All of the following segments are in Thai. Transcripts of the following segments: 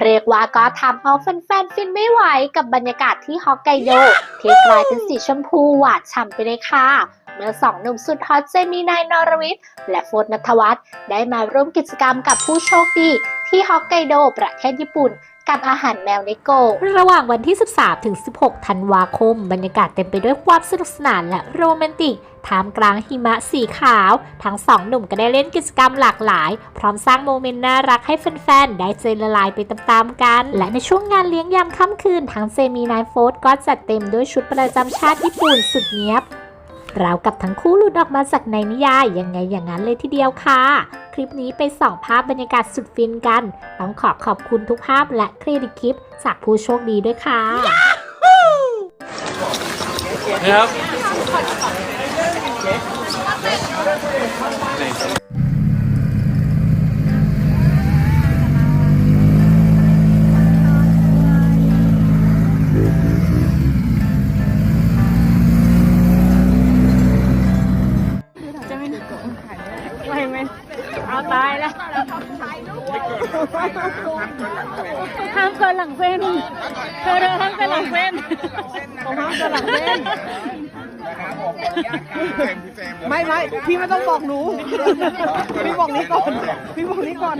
เรียกว่าก็ทำเอาแฟนๆฟินไม่ไหวกับบรรยากาศที่ฮอกไกโดที่กลายเป็นสีชมพูหวานฉ่ำไปเลยค่ะ เมื่อสองหนุ่มสุดฮอตเจมีนายนรวิทย์และโฟดนัทวัฒน์ได้มาร่วมกิจกรรมกับผู้โชคดี ที่ฮอกไกโดประเทศญี่ปุ่น กับอาหารแมวเนโกระหว่างวันที่ 13 ถึง 16 ธันวาคม บรรยากาศเต็มไปด้วยความสนุกสนานและโรแมนติกท่ามกลางหิมะสีขาว ทั้งสองหนุ่มก็ได้เล่นกิจกรรมหลากหลาย พร้อมสร้างโมเมนต์น่ารักให้แฟนๆ ได้ใจละลายไปตามๆกัน และในช่วงงานเลี้ยงยามค่ำคืน ทั้งเซมีนายโฟร์ก็จัดเต็มด้วยชุดประจำชาติญี่ปุ่นสุดเนี้ยบ ราวกับทั้งคู่หลุดออกมาจากในนิยายยังไงอย่างนั้นเลยทีเดียวค่ะ คลิปนี้ไปส่องภาพบรรยากาศสุดฟินกัน ต้องขอขอบคุณทุกภาพและเครดิตคลิปจากผู้โชคดีด้วยค่ะนะครับ เส้นเธอเธอห้ามเกินหลังเส้นผมห้ามเกินหลังเส้นไม่ไม่พี่ไม่ต้องบอกหนู พี่บอกนี้ก่อน พี่บอกนี้ก่อน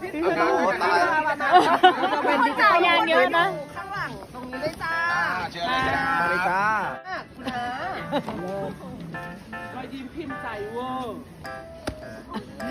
พี่ไม่ต้องบอกเป็นดิจิทัลยานเยอะนะเลยจ้า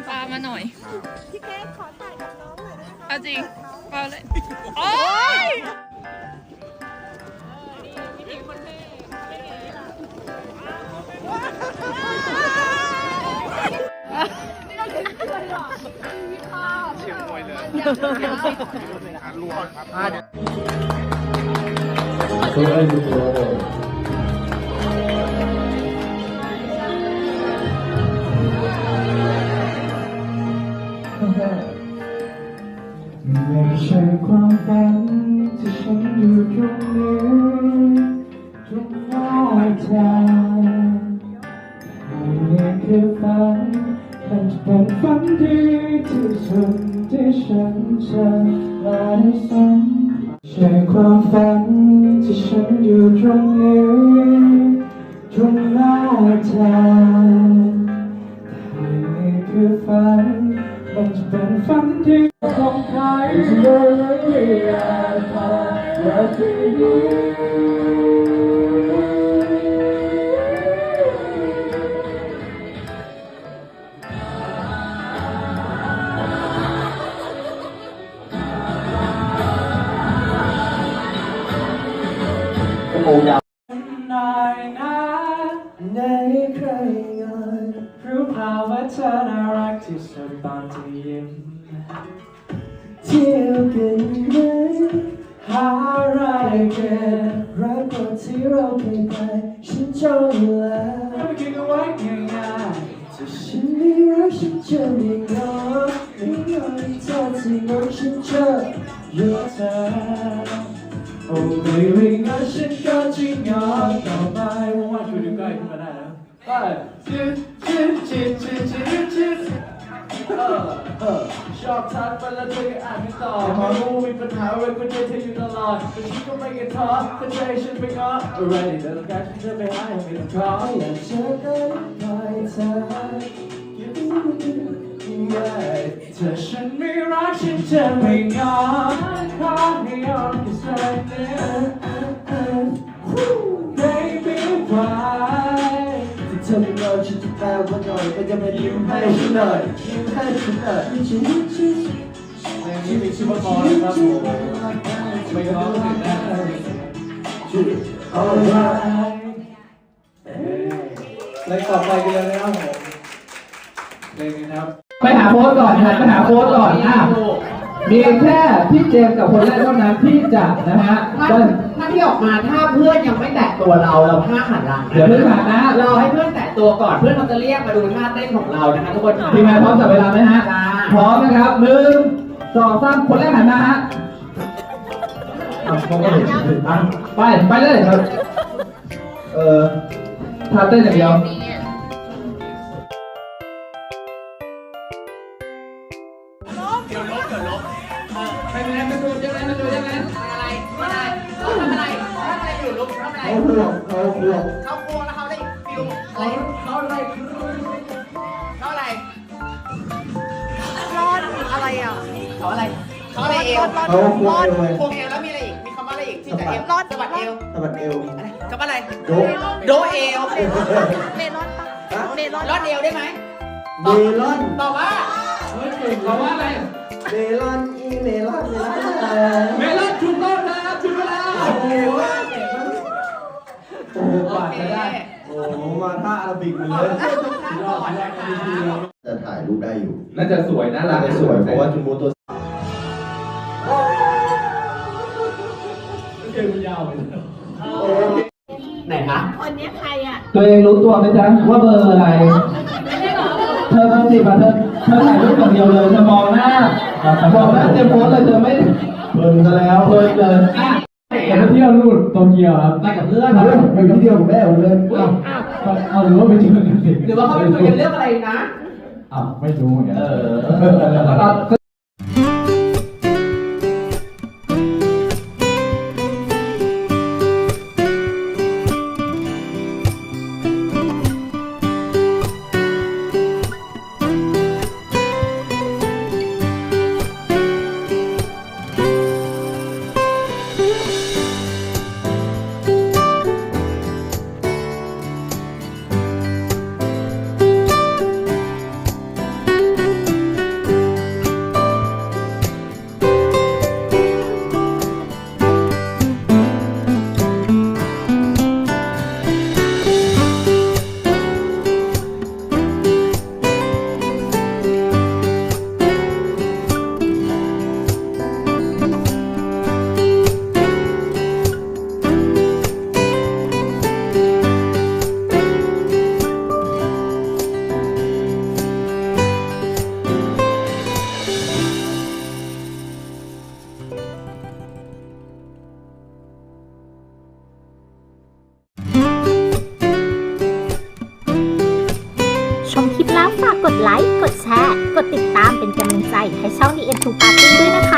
ำปลามาหน่อย พี่เกขอถ่ายกับน้องหน่อยเอาจริง เปล่าเลย โอ๊ยไม่ ที่สุดที่ฉันจะได้สัมผัสใช่ความฝันที่ฉันอยู่ตรงนี้ตรงหน้าเธอนี่คือฝันมันจะเป็นฝันที่ของใครที่ไม่อยากพาและที่นี้ 사랑할 티셔츠 반지에 지우긴 날 하라에게 래퍼 지러긴 날 신청이라 그게 와이킹아 자신이라 신청인 거 인연이 터지고 신청 여자 Oh baby 나 신까지 녀 Don't I want you to go 이거 알아요? 5, 6 ชอบทักไปแล้วเธอก็อ่านไม่ตอบพอรู้มีปัญหาอะไรก็เจอเธออยู่ตลอดแต่ฉันก็ไม่เคยท้อถ้าใจฉันไปง้อ already แต่ต้องการฉันจะไปหาให้ไม่ต้องขออยากเจอกันหน่อยเธอถ้าฉันไม่รักฉันจะไม่งอขอให้ยอมแค่สักนิด ไม่งอฉันจะแปลว่าหน่อยก็จะมายิ้มให้ฉันหน่อยยิ้มให้ฉันหน่อยยิ้มให้นเพลงนี้มีชื่อว่าคอนะครับผมไม่ง้อถึงได้จุด alright เพลงต่อไปกันเลยนะครับผมเพลงนี้นะครับไปหาโค้ดก่อนหันไปหาโค้ดก่อนอะมีแค่พี่เจมกับคนแรกเท่านั้นที่จะนะฮะถ้าเดินถ้า ที่ออกมาถ้าเพื่อนยังไม่แตะตัวเราเราห้ามหันหลังเดี๋ยวเพิ่งหันนะเราให้เพื่อนแตะตัวก่อนเพื่อนเราจะเรียกมาดูท่าเต้นของเรานะคะทุกคนค่ะทีมงานพร้อมจับเวลาไหมฮะจ้าพร้อมนะครับหนึ่งสองสามคนแรกหันมาฮะอะมองไม่เห็นอะไปไปเลยครับเออท่าเต้นอย่างเดียวเป็นไงมันดูยังไงมันดูยังไงอะไรอะไร เขาห่วงเขาห่วงเขากลัวแล้วเขาได้ฟิลอะไรเขาอะไรเขาอะไรรอดอะไรอะเขาอะไรเขาอะไรเอวเขาห่วงเลยพวงเอวแล้วมีอะไรอีกมีคำว่าอะไรอีกที่จะเอวรอดสะบัดเอวสะบัดเอวอะไรคำว่าอะไรโดโดเอวเมลอนปะเมลอนรอดเอวได้ไหมเมลอนตอบว่าเราว่าอะไรเมลอนอีเมลอนเมลอนเมลอนถูกต้องนะครับถูกเวลา โอ้โหโอ้โหกวาดไปได้ โอ้โหมาท่าอาราบิกมาเลยจะถ่ายรูปได้อยู่ น่าจะสวยน่ารัน่ากจะสวยเพราะว่าจุมโมตัวไหนคะตัวเองรู้ตัวไหมจ๊ะว่าเบอร์อะไร เธอมาสิมาเธอเธอถ่ายรูปอย่างเดียวเลยเธอมองหน้ามองหน้าเต็มโพสเลยเธอไม่เพลินซะแล้วเพลินเลย อะไปเที่ยวนู่นโตเกียวครับไปกับเพื่อนเฮ้ยไปที่เดียวกับแม่ผมเลยอ้าวเอาหรือว่าไปเจอกันสิหรือว่าเขาเป็นคุยกันเรื่องอะไรนะอ้าวไม่รู้เหมือนกันเออแล้วก็ ไลค์ กดแชร์ กดติดตามเป็นกำลังใจให้ช่อง The End to Party ด้วยนะคะขอบคุณค่ะ